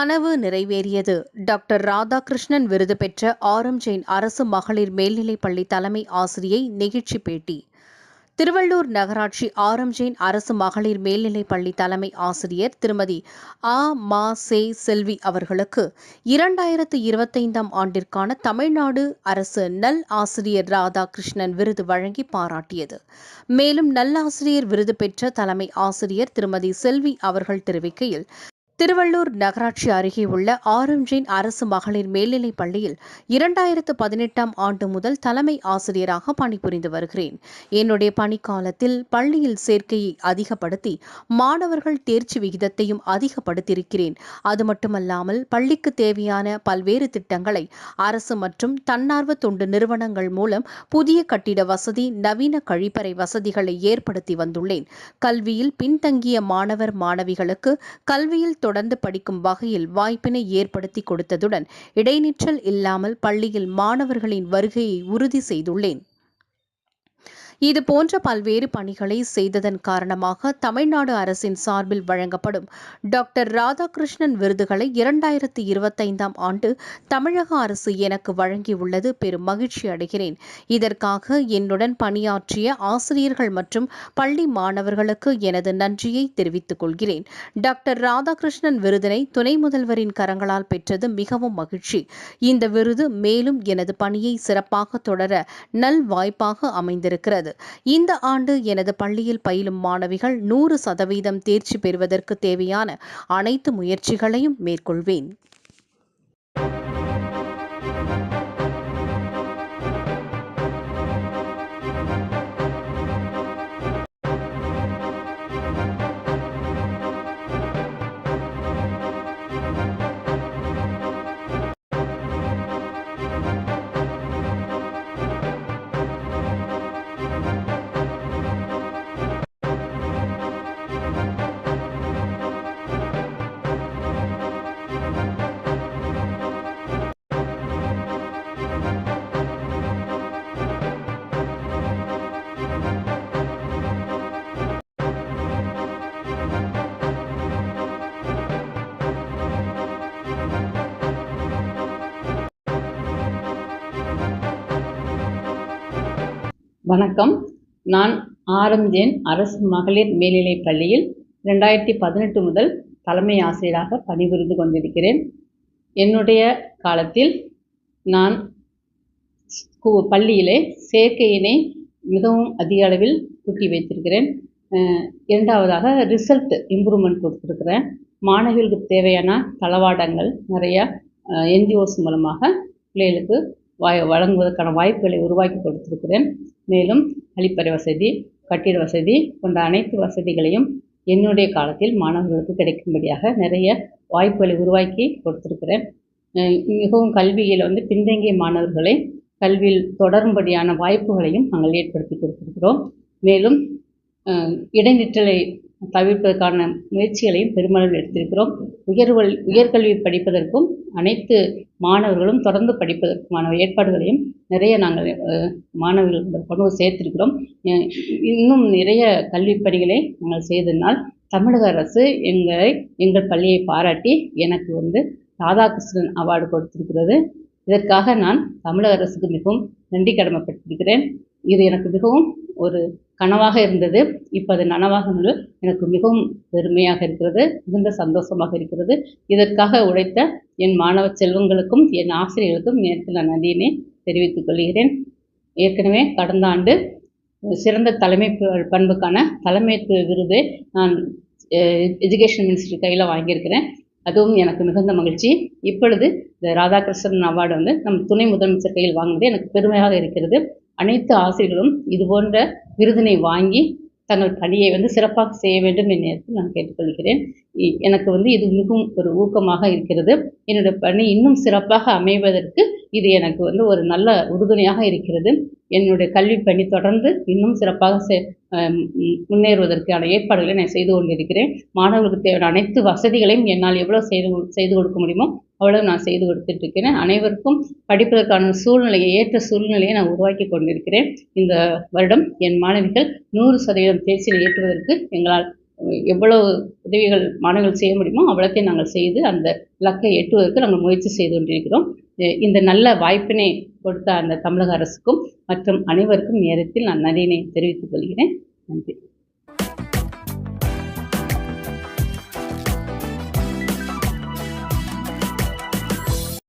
கனவு நிறைவேறியது. டாக்டர் ராதாகிருஷ்ணன் விருது பெற்ற ஆரம் ஜெயின் அரசு மகளிர் மேல்நிலைப்பள்ளி தலைமை ஆசிரியை நெகிழ்ச்சி பேட்டி. திருவள்ளூர் நகராட்சி ஆரம் ஜெயின் அரசு மகளிர் மேல்நிலைப்பள்ளி தலைமை ஆசிரியர் திருமதி ஆ. மா. சே. செல்வி அவர்களுக்கு இரண்டாயிரத்து இருபத்தைந்தாம் ஆண்டிற்கான தமிழ்நாடு அரசு நல் ஆசிரியர் ராதாகிருஷ்ணன் விருது வழங்கி பாராட்டியது. மேலும் நல்லாசிரியர் விருது பெற்ற தலைமை ஆசிரியர் திருமதி செல்வி அவர்கள் தெரிவிக்கையில் திருவள்ளூர் நகராட்சி அருகே உள்ள ஆரஞ்சின் அரசு மகளிர் மேல்நிலைப் பள்ளியில் இரண்டாயிரத்து பதினெட்டாம் ஆண்டு முதல் தலைமை ஆசிரியராக பணிபுரிந்து வருகிறேன். என்னுடைய பணிக்காலத்தில் பள்ளியில் சேர்க்கையை அதிகப்படுத்தி மாணவர்கள் தேர்ச்சி விகிதத்தையும் அதிகப்படுத்தியிருக்கிறேன். அது மட்டுமல்லாமல் பள்ளிக்கு தேவையான பல்வேறு திட்டங்களை அரசு மற்றும் தன்னார்வ தொண்டு நிறுவனங்கள் மூலம் புதிய கட்டிட வசதி நவீன கழிப்பறை வசதிகளை ஏற்படுத்தி வந்துள்ளேன். கல்வியில் பின்தங்கிய மாணவர் மாணவிகளுக்கு கல்வியில் தொடர்ந்து படிக்கும் வகையில் வாய்ப்பினை ஏற்படுத்தி கொடுத்ததுடன் இடைநிற்றல் இல்லாமல் பள்ளியில் மாணவர்களின் வருகையை உறுதி செய்துள்ளேன். இது போன்ற பல்வேறு பணிகளை செய்ததன் காரணமாக தமிழ்நாடு அரசின் சார்பில் வழங்கப்படும் டாக்டர் ராதாகிருஷ்ணன் விருதுகளை இரண்டாயிரத்தி இருபத்தைந்தாம் ஆண்டு தமிழக அரசு எனக்கு வழங்கியுள்ளது. பெரும் மகிழ்ச்சி அடைகிறேன். இதற்காக என்னுடன் பணியாற்றிய ஆசிரியர்கள் மற்றும் பள்ளி மாணவர்களுக்கு எனது நன்றியை தெரிவித்துக் கொள்கிறேன். டாக்டர் ராதாகிருஷ்ணன் விருதினை துணை முதல்வரின் கரங்களால் பெற்றது மிகவும் மகிழ்ச்சி. இந்த விருது மேலும் எனது பணியை சிறப்பாக தொடர நல் வாய்ப்பாக அமைந்திருக்கிறது. இந்த ஆண்டு எனது பள்ளியில் பயிலும் மாணவிகள் நூறு சதவீதம் தேர்ச்சி பெறுவதற்கு தேவையான அனைத்து முயற்சிகளையும் மேற்கொள்வேன். வணக்கம். நான் ஆரஞ்சேன் அரசு மகளிர் மேல்நிலைப் பள்ளியில் ரெண்டாயிரத்தி பதினெட்டு முதல் தலைமை ஆசிரியராக பணிபுரிந்து கொண்டிருக்கிறேன். என்னுடைய காலத்தில் நான் ஸ்கூ பள்ளியிலே சேர்க்கையினை மிகவும் அதிக அளவில் கூட்டி வைத்திருக்கிறேன். இரண்டாவதாக ரிசல்ட் இம்ப்ரூவ்மெண்ட் கொடுத்துருக்குறேன். மாணவிகளுக்கு தேவையான தளவாடங்கள் நிறையா என்ஜிஓஸ் மூலமாக பிள்ளைகளுக்கு வாய் வழங்குவதற்கான வாய்ப்புகளை உருவாக்கி கொடுத்திருக்கிறேன். மேலும் கழிப்பறை வசதி கட்டிட வசதி போன்ற அனைத்து வசதிகளையும் என்னுடைய காலத்தில் மாணவர்களுக்கு கிடைக்கும்படியாக நிறைய வாய்ப்புகளை உருவாக்கி கொடுத்திருக்கிறேன். மிகவும் கல்வியில் வந்து பின்தங்கிய மாணவர்களை கல்வியில் தொடரும்படியான வாய்ப்புகளையும் நாங்கள் ஏற்படுத்தி கொடுத்திருக்கிறோம். மேலும் இடைநிற்றலை தவிர்ப்பதற்கான முயற்சிகளையும் பெருமளவில் எடுத்திருக்கிறோம். உயர்வல் உயர்கல்வி படிப்பதற்கும் அனைத்து மாணவர்களும் தொடர்ந்து படிப்பதற்குமான ஏற்பாடுகளையும் நிறைய நாங்கள் மாணவர்கள் கொண்டு சேர்த்திருக்கிறோம். இன்னும் நிறைய கல்வி பணிகளை நாங்கள் செய்ததினால் தமிழக அரசு எங்களை எங்கள் பள்ளியை பாராட்டி எனக்கு வந்து ராதாகிருஷ்ணன் அவார்டு கொடுத்திருக்கிறது. இதற்காக நான் தமிழக அரசுக்கு மிகவும் நன்றி கடமைப்பட்டிருக்கிறேன். இது எனக்கு மிகவும் ஒரு கனவாக இருந்தது. இப்போ அது நனவாகும்போது எனக்கு மிகவும் பெருமையாக இருக்கிறது மிகுந்த சந்தோஷமாக இருக்கிறது. இதற்காக உழைத்த என் மாணவ செல்வங்களுக்கும் என் ஆசிரியர்களுக்கும் நேரத்தில் நான் நன்றியினை தெரிவித்துக் கொள்கிறேன். ஏற்கனவே கடந்த ஆண்டு சிறந்த தலைமை பண்புக்கான தலைமைத்துவ விருது நான் எஜுகேஷன் மினிஸ்ட்ரி கையில் வாங்கியிருக்கிறேன். அதுவும் எனக்கு மிகுந்த மகிழ்ச்சி. இப்பொழுது இந்த ராதாகிருஷ்ணன் அவார்டு வந்து நம் துணை முதலமைச்சர் கையில் வாங்கினது எனக்கு பெருமையாக இருக்கிறது. அனைத்து ஆசிரியர்களும் இது போன்ற விருதினை வாங்கி தங்கள் பணியை வந்து சிறப்பாக செய்ய வேண்டும் என்று நான் கேட்டுக்கொள்கிறேன். இ- எனக்கு வந்து இது மிகவும் ஒரு ஊக்கமாக இருக்கிறது. என்னுடைய பணி இன்னும் சிறப்பாக அமைவதற்கு இது எனக்கு வந்து ஒரு நல்ல உறுதுணையாக இருக்கிறது. என்னுடைய கல்வி பணி தொடர்ந்து இன்னும் சிறப்பாக செ- முன்னேறுவதற்கான ஏற்பாடுகளை நான் செய்து கொண்டிருக்கிறேன். மாணவர்களுக்கு தேவையான அனைத்து வசதிகளையும் என்னால் எவ்வளோ செய்து செய்து கொடுக்க முடியுமோ அவ்வளவு நான் செய்து கொடுத்துட்டு இருக்கிறேன் அனைவருக்கும் படிப்பதற்கான சூழ்நிலையை ஏற்ற சூழ்நிலையை நான் உருவாக்கி கொண்டிருக்கிறேன். இந்த வருடம் என் மாணவிகள் நூறு சதவீதம் தேர்ச்சியில் ஏற்றுவதற்கு எங்களால் எவ்வளவு உதவிகள் மாணவர்கள் செய்ய முடியுமோ அவ்வளோத்தையும் நாங்கள் செய்து அந்த இலக்கை எட்டுவதற்கு நாங்கள் முயற்சி செய்து கொண்டிருக்கிறோம். இந்த நல்ல வாய்ப்பினை கொடுத்த அந்த தமிழக அரசுக்கும் மற்றும் அனைவருக்கும் நேரத்தில் நான் நன்றியினை தெரிவித்துக் கொள்கிறேன்.